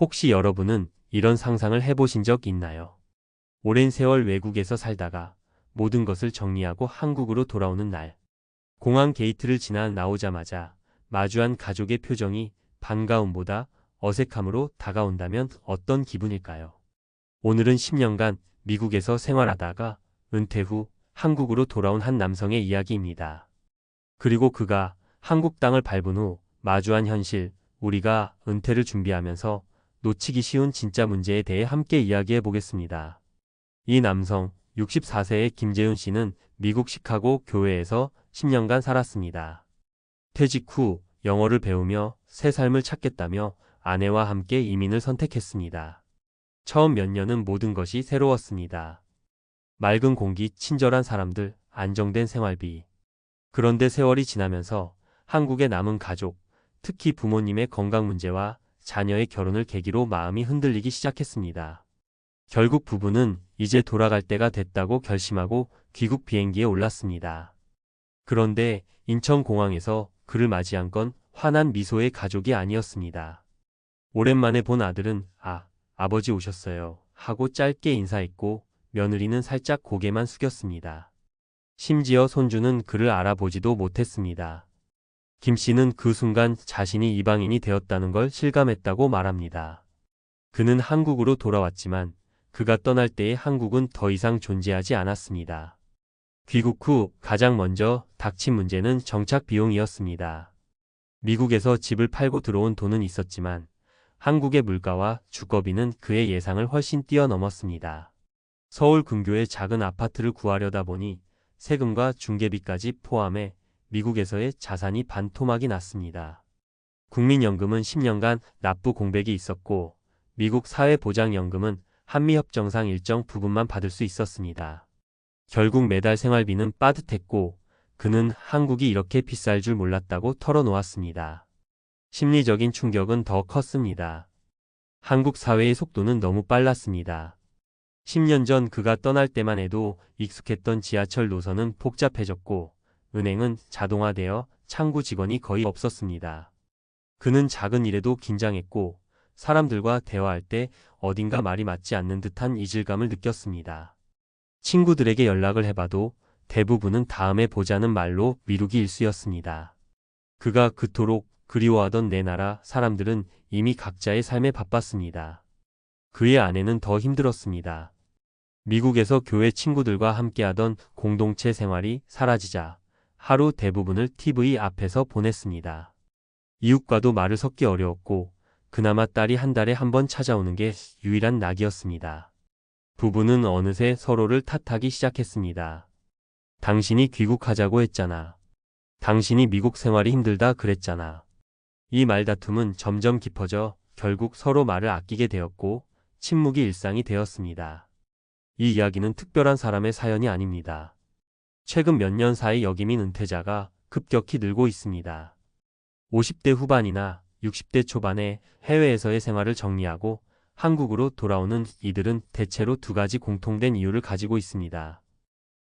혹시 여러분은 이런 상상을 해보신 적 있나요? 오랜 세월 외국에서 살다가 모든 것을 정리하고 한국으로 돌아오는 날. 공항 게이트를 지나 나오자마자 마주한 가족의 표정이 반가움보다 어색함으로 다가온다면 어떤 기분일까요? 오늘은 10년간 미국에서 생활하다가 은퇴 후 한국으로 돌아온 한 남성의 이야기입니다. 그리고 그가 한국 땅을 밟은 후 마주한 현실, 우리가 은퇴를 준비하면서 놓치기 쉬운 진짜 문제에 대해 함께 이야기해 보겠습니다. 이 남성, 64세의 김재훈 씨는 미국 시카고 교회에서 10년간 살았습니다. 퇴직 후 영어를 배우며 새 삶을 찾겠다며 아내와 함께 이민을 선택했습니다. 처음 몇 년은 모든 것이 새로웠습니다. 맑은 공기, 친절한 사람들, 안정된 생활비. 그런데 세월이 지나면서 한국에 남은 가족, 특히 부모님의 건강 문제와 자녀의 결혼을 계기로 마음이 흔들리기 시작했습니다. 결국 부부는 이제 돌아갈 때가 됐다고 결심하고 귀국 비행기에 올랐습니다. 그런데 인천공항에서 그를 맞이한 건 환한 미소의 가족이 아니었습니다. 오랜만에 본 아들은 아, 아버지 오셨어요 하고 짧게 인사했고 며느리는 살짝 고개만 숙였습니다. 심지어 손주는 그를 알아보지도 못했습니다. 김 씨는 그 순간 자신이 이방인이 되었다는 걸 실감했다고 말합니다. 그는 한국으로 돌아왔지만 그가 떠날 때의 한국은 더 이상 존재하지 않았습니다. 귀국 후 가장 먼저 닥친 문제는 정착 비용이었습니다. 미국에서 집을 팔고 들어온 돈은 있었지만 한국의 물가와 주거비는 그의 예상을 훨씬 뛰어넘었습니다. 서울 근교의 작은 아파트를 구하려다 보니 세금과 중개비까지 포함해 미국에서의 자산이 반토막이 났습니다. 국민연금은 10년간 납부 공백이 있었고 미국 사회보장연금은 한미협정상 일정 부분만 받을 수 있었습니다. 결국 매달 생활비는 빠듯했고 그는 한국이 이렇게 비쌀 줄 몰랐다고 털어놓았습니다. 심리적인 충격은 더 컸습니다. 한국 사회의 속도는 너무 빨랐습니다. 10년 전 그가 떠날 때만 해도 익숙했던 지하철 노선은 복잡해졌고 은행은 자동화되어 창구 직원이 거의 없었습니다. 그는 작은 일에도 긴장했고 사람들과 대화할 때 어딘가 말이 맞지 않는 듯한 이질감을 느꼈습니다. 친구들에게 연락을 해봐도 대부분은 다음에 보자는 말로 미루기 일쑤였습니다. 그가 그토록 그리워하던 내 나라 사람들은 이미 각자의 삶에 바빴습니다. 그의 아내는 더 힘들었습니다. 미국에서 교회 친구들과 함께하던 공동체 생활이 사라지자 하루 대부분을 TV 앞에서 보냈습니다. 이웃과도 말을 섞기 어려웠고 그나마 딸이 한 달에 한 번 찾아오는 게 유일한 낙이었습니다. 부부는 어느새 서로를 탓하기 시작했습니다. 당신이 귀국하자고 했잖아. 당신이 미국 생활이 힘들다 그랬잖아. 이 말다툼은 점점 깊어져 결국 서로 말을 아끼게 되었고 침묵이 일상이 되었습니다. 이 이야기는 특별한 사람의 사연이 아닙니다. 최근 몇 년 사이 역이민 은퇴자가 급격히 늘고 있습니다. 50대 후반이나 60대 초반에 해외에서의 생활을 정리하고 한국으로 돌아오는 이들은 대체로 두 가지 공통된 이유를 가지고 있습니다.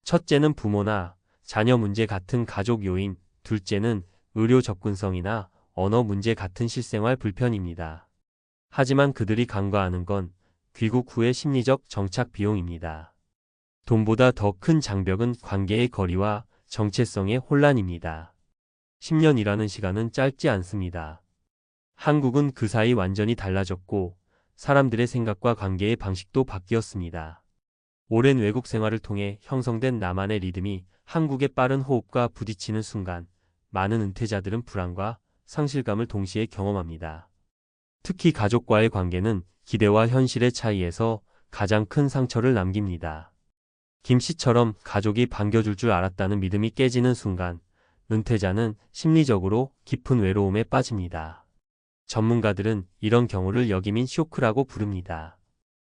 첫째는 부모나 자녀 문제 같은 가족 요인, 둘째는 의료 접근성이나 언어 문제 같은 실생활 불편입니다. 하지만 그들이 간과하는 건 귀국 후의 심리적 정착 비용입니다. 돈보다 더 큰 장벽은 관계의 거리와 정체성의 혼란입니다. 10년이라는 시간은 짧지 않습니다. 한국은 그 사이 완전히 달라졌고 사람들의 생각과 관계의 방식도 바뀌었습니다. 오랜 외국 생활을 통해 형성된 나만의 리듬이 한국의 빠른 호흡과 부딪히는 순간 많은 은퇴자들은 불안과 상실감을 동시에 경험합니다. 특히 가족과의 관계는 기대와 현실의 차이에서 가장 큰 상처를 남깁니다. 김 씨처럼 가족이 반겨줄 줄 알았다는 믿음이 깨지는 순간 은퇴자는 심리적으로 깊은 외로움에 빠집니다. 전문가들은 이런 경우를 역이민 쇼크라고 부릅니다.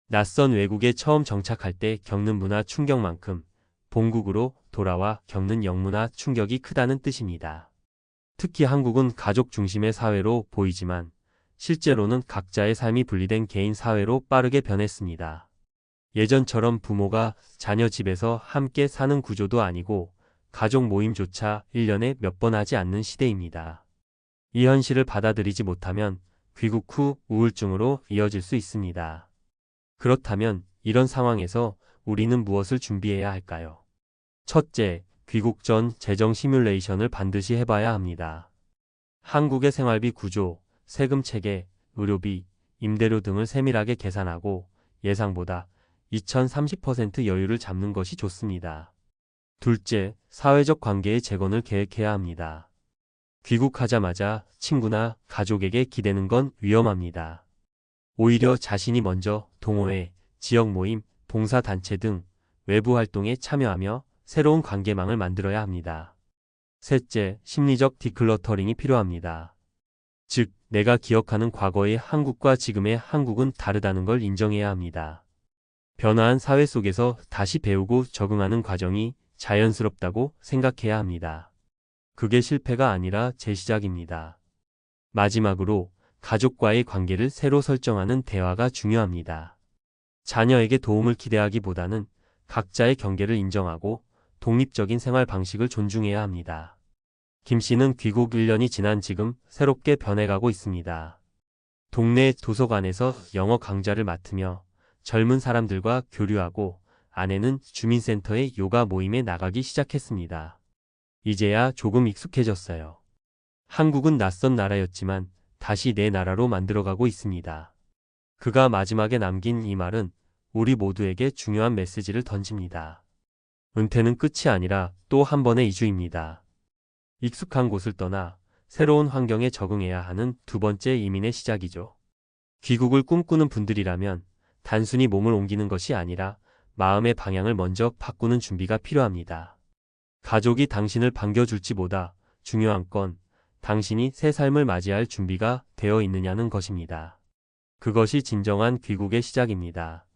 낯선 외국에 처음 정착할 때 겪는 문화 충격만큼 본국으로 돌아와 겪는 영문화 충격이 크다는 뜻입니다. 특히 한국은 가족 중심의 사회로 보이지만 실제로는 각자의 삶이 분리된 개인 사회로 빠르게 변했습니다. 예전처럼 부모가 자녀 집에서 함께 사는 구조도 아니고 가족 모임조차 1년에 몇 번 하지 않는 시대입니다. 이 현실을 받아들이지 못하면 귀국 후 우울증으로 이어질 수 있습니다. 그렇다면 이런 상황에서 우리는 무엇을 준비해야 할까요? 첫째, 귀국 전 재정 시뮬레이션을 반드시 해봐야 합니다. 한국의 생활비 구조, 세금 체계, 의료비, 임대료 등을 세밀하게 계산하고 예상보다 2030% 여유를 잡는 것이 좋습니다. 둘째, 사회적 관계의 재건을 계획해야 합니다. 귀국하자마자 친구나 가족에게 기대는 건 위험합니다. 오히려 자신이 먼저 동호회, 지역 모임, 봉사단체 등 외부 활동에 참여하며 새로운 관계망을 만들어야 합니다. 셋째, 심리적 디클러터링이 필요합니다. 즉, 내가 기억하는 과거의 한국과 지금의 한국은 다르다는 걸 인정해야 합니다. 변화한 사회 속에서 다시 배우고 적응하는 과정이 자연스럽다고 생각해야 합니다. 그게 실패가 아니라 재시작입니다. 마지막으로 가족과의 관계를 새로 설정하는 대화가 중요합니다. 자녀에게 도움을 기대하기보다는 각자의 경계를 인정하고 독립적인 생활 방식을 존중해야 합니다. 김 씨는 귀국 1년이 지난 지금 새롭게 변해가고 있습니다. 동네 도서관에서 영어 강좌를 맡으며 젊은 사람들과 교류하고 아내는 주민센터의 요가 모임에 나가기 시작했습니다. 이제야 조금 익숙해졌어요. 한국은 낯선 나라였지만 다시 내 나라로 만들어가고 있습니다. 그가 마지막에 남긴 이 말은 우리 모두에게 중요한 메시지를 던집니다. 은퇴는 끝이 아니라 또 한 번의 이주입니다. 익숙한 곳을 떠나 새로운 환경에 적응해야 하는 두 번째 이민의 시작이죠. 귀국을 꿈꾸는 분들이라면 단순히 몸을 옮기는 것이 아니라 마음의 방향을 먼저 바꾸는 준비가 필요합니다. 가족이 당신을 반겨줄지보다 중요한 건 당신이 새 삶을 맞이할 준비가 되어 있느냐는 것입니다. 그것이 진정한 귀국의 시작입니다.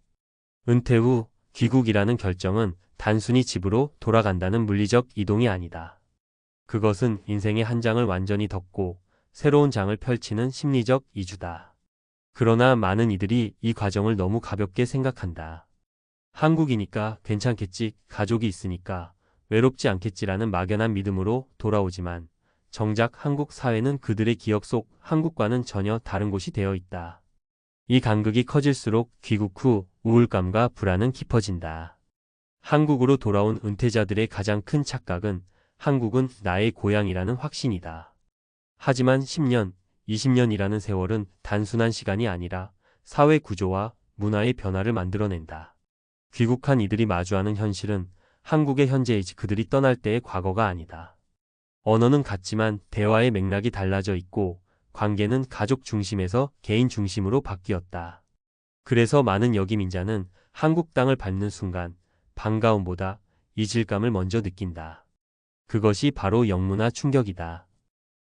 은퇴 후 귀국이라는 결정은 단순히 집으로 돌아간다는 물리적 이동이 아니다. 그것은 인생의 한 장을 완전히 덮고 새로운 장을 펼치는 심리적 이주다. 그러나 많은 이들이 이 과정을 너무 가볍게 생각한다. 한국이니까 괜찮겠지, 가족이 있으니까 외롭지 않겠지라는 막연한 믿음으로 돌아오지만 정작 한국 사회는 그들의 기억 속 한국과는 전혀 다른 곳이 되어 있다. 이 간극이 커질수록 귀국 후 우울감과 불안은 깊어진다. 한국으로 돌아온 은퇴자들의 가장 큰 착각은 한국은 나의 고향이라는 확신이다. 하지만 10년, 20년이라는 세월은 단순한 시간이 아니라 사회 구조와 문화의 변화를 만들어낸다. 귀국한 이들이 마주하는 현실은 한국의 현재이지 그들이 떠날 때의 과거가 아니다. 언어는 같지만 대화의 맥락이 달라져 있고 관계는 가족 중심에서 개인 중심으로 바뀌었다. 그래서 많은 여기민자는 한국 땅을 밟는 순간 반가움보다 이질감을 먼저 느낀다. 그것이 바로 영문화 충격이다.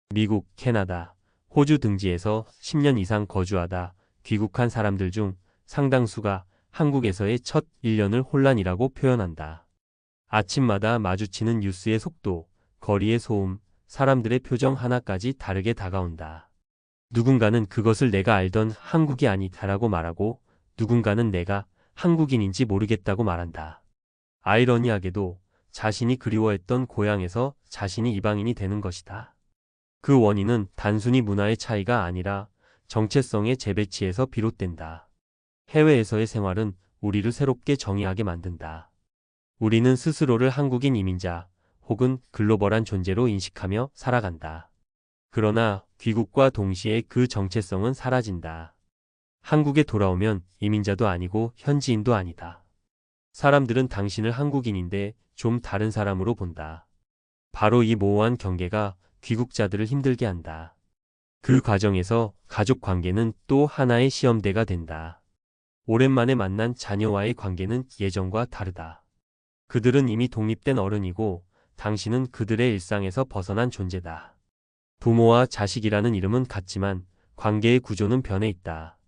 미국, 캐나다, 호주 등지에서 10년 이상 거주하다 귀국한 사람들 중 상당수가 한국에서의 첫 1년을 혼란이라고 표현한다. 아침마다 마주치는 뉴스의 속도, 거리의 소음, 사람들의 표정 하나까지 다르게 다가온다. 누군가는 그것을 내가 알던 한국이 아니다라고 말하고 누군가는 내가 한국인인지 모르겠다고 말한다. 아이러니하게도 자신이 그리워했던 고향에서 자신이 이방인이 되는 것이다. 그 원인은 단순히 문화의 차이가 아니라 정체성의 재배치에서 비롯된다. 해외에서의 생활은 우리를 새롭게 정의하게 만든다. 우리는 스스로를 한국인 이민자 혹은 글로벌한 존재로 인식하며 살아간다. 그러나 귀국과 동시에 그 정체성은 사라진다. 한국에 돌아오면 이민자도 아니고 현지인도 아니다. 사람들은 당신을 한국인인데 좀 다른 사람으로 본다. 바로 이 모호한 경계가 귀국자들을 힘들게 한다. 그 과정에서 가족 관계는 또 하나의 시험대가 된다. 오랜만에 만난 자녀와의 관계는 예전과 다르다. 그들은 이미 독립된 어른이고 당신은 그들의 일상에서 벗어난 존재다. 부모와 자식이라는 이름은 같지만 관계의 구조는 변해 있다.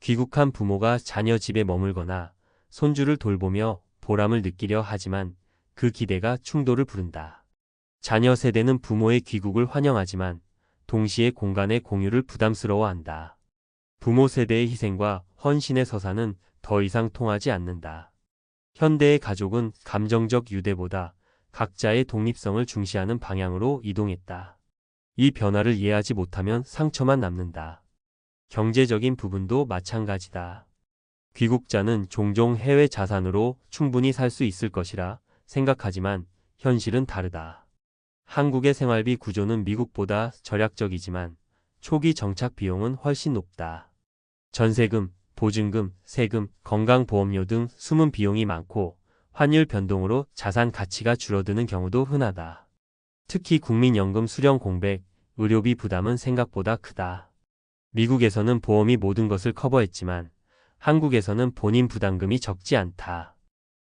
귀국한 부모가 자녀 집에 머물거나 손주를 돌보며 보람을 느끼려 하지만 그 기대가 충돌을 부른다. 자녀 세대는 부모의 귀국을 환영하지만 동시에 공간의 공유를 부담스러워한다. 부모 세대의 희생과 헌신의 서사는 더 이상 통하지 않는다. 현대의 가족은 감정적 유대보다 각자의 독립성을 중시하는 방향으로 이동했다. 이 변화를 이해하지 못하면 상처만 남는다. 경제적인 부분도 마찬가지다. 귀국자는 종종 해외 자산으로 충분히 살 수 있을 것이라 생각하지만 현실은 다르다. 한국의 생활비 구조는 미국보다 절약적이지만 초기 정착 비용은 훨씬 높다. 전세금, 보증금, 세금, 건강보험료 등 숨은 비용이 많고 환율 변동으로 자산 가치가 줄어드는 경우도 흔하다. 특히 국민연금 수령 공백, 의료비 부담은 생각보다 크다. 미국에서는 보험이 모든 것을 커버했지만 한국에서는 본인 부담금이 적지 않다.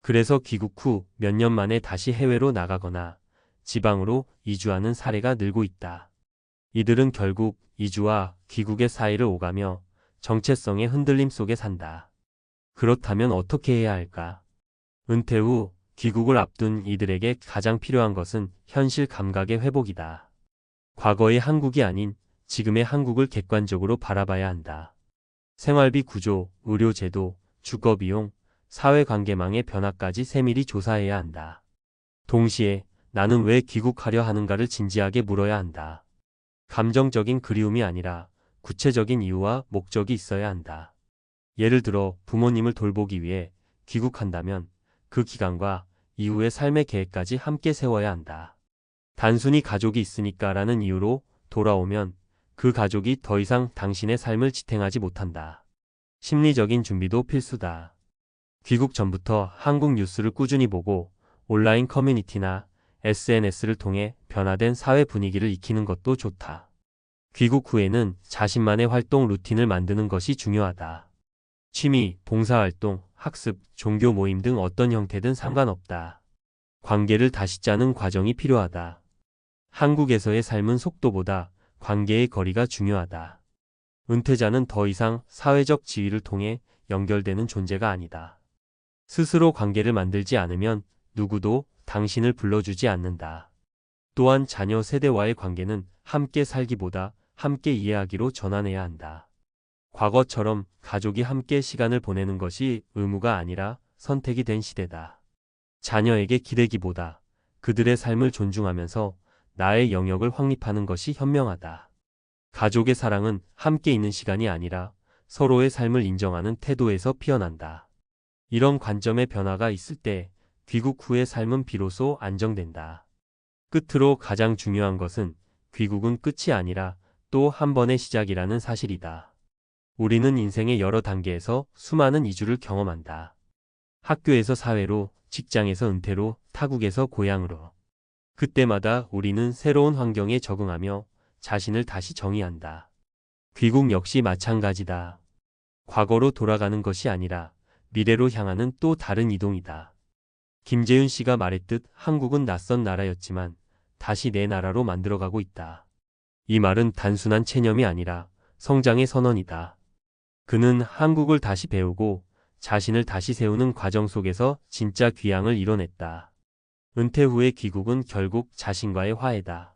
그래서 귀국 후 몇 년 만에 다시 해외로 나가거나 지방으로 이주하는 사례가 늘고 있다. 이들은 결국 이주와 귀국의 사이를 오가며 정체성의 흔들림 속에 산다. 그렇다면 어떻게 해야 할까? 은퇴 후 귀국을 앞둔 이들에게 가장 필요한 것은 현실 감각의 회복이다. 과거의 한국이 아닌 지금의 한국을 객관적으로 바라봐야 한다. 생활비 구조, 의료제도, 주거비용, 사회관계망의 변화까지 세밀히 조사해야 한다. 동시에 나는 왜 귀국하려 하는가를 진지하게 물어야 한다. 감정적인 그리움이 아니라 구체적인 이유와 목적이 있어야 한다. 예를 들어 부모님을 돌보기 위해 귀국한다면 그 기간과 이후의 삶의 계획까지 함께 세워야 한다. 단순히 가족이 있으니까 라는 이유로 돌아오면 그 가족이 더 이상 당신의 삶을 지탱하지 못한다. 심리적인 준비도 필수다. 귀국 전부터 한국 뉴스를 꾸준히 보고 온라인 커뮤니티나 SNS를 통해 변화된 사회 분위기를 익히는 것도 좋다. 귀국 후에는 자신만의 활동 루틴을 만드는 것이 중요하다. 취미, 봉사활동, 학습, 종교 모임 등 어떤 형태든 상관없다. 관계를 다시 짜는 과정이 필요하다. 한국에서의 삶은 속도보다 관계의 거리가 중요하다. 은퇴자는 더 이상 사회적 지위를 통해 연결되는 존재가 아니다. 스스로 관계를 만들지 않으면 누구도 당신을 불러주지 않는다. 또한 자녀 세대와의 관계는 함께 살기보다 함께 이해하기로 전환해야 한다. 과거처럼 가족이 함께 시간을 보내는 것이 의무가 아니라 선택이 된 시대다. 자녀에게 기대기보다 그들의 삶을 존중하면서 나의 영역을 확립하는 것이 현명하다. 가족의 사랑은 함께 있는 시간이 아니라 서로의 삶을 인정하는 태도에서 피어난다. 이런 관점의 변화가 있을 때 귀국 후의 삶은 비로소 안정된다. 끝으로 가장 중요한 것은 귀국은 끝이 아니라 또 한 번의 시작이라는 사실이다. 우리는 인생의 여러 단계에서 수많은 이주를 경험한다. 학교에서 사회로, 직장에서 은퇴로, 타국에서 고향으로. 그때마다 우리는 새로운 환경에 적응하며 자신을 다시 정의한다. 귀국 역시 마찬가지다. 과거로 돌아가는 것이 아니라 미래로 향하는 또 다른 이동이다. 김재윤 씨가 말했듯 한국은 낯선 나라였지만 다시 내 나라로 만들어가고 있다. 이 말은 단순한 체념이 아니라 성장의 선언이다. 그는 한국을 다시 배우고 자신을 다시 세우는 과정 속에서 진짜 귀향을 이뤄냈다. 은퇴 후의 귀국은 결국 자신과의 화해다.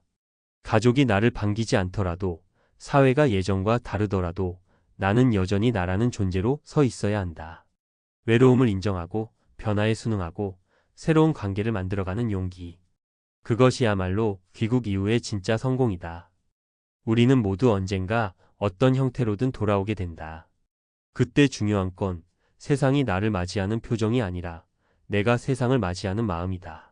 가족이 나를 반기지 않더라도 사회가 예전과 다르더라도 나는 여전히 나라는 존재로 서 있어야 한다. 외로움을 인정하고 변화에 순응하고 새로운 관계를 만들어가는 용기. 그것이야말로 귀국 이후의 진짜 성공이다. 우리는 모두 언젠가 어떤 형태로든 돌아오게 된다. 그때 중요한 건 세상이 나를 맞이하는 표정이 아니라 내가 세상을 맞이하는 마음이다.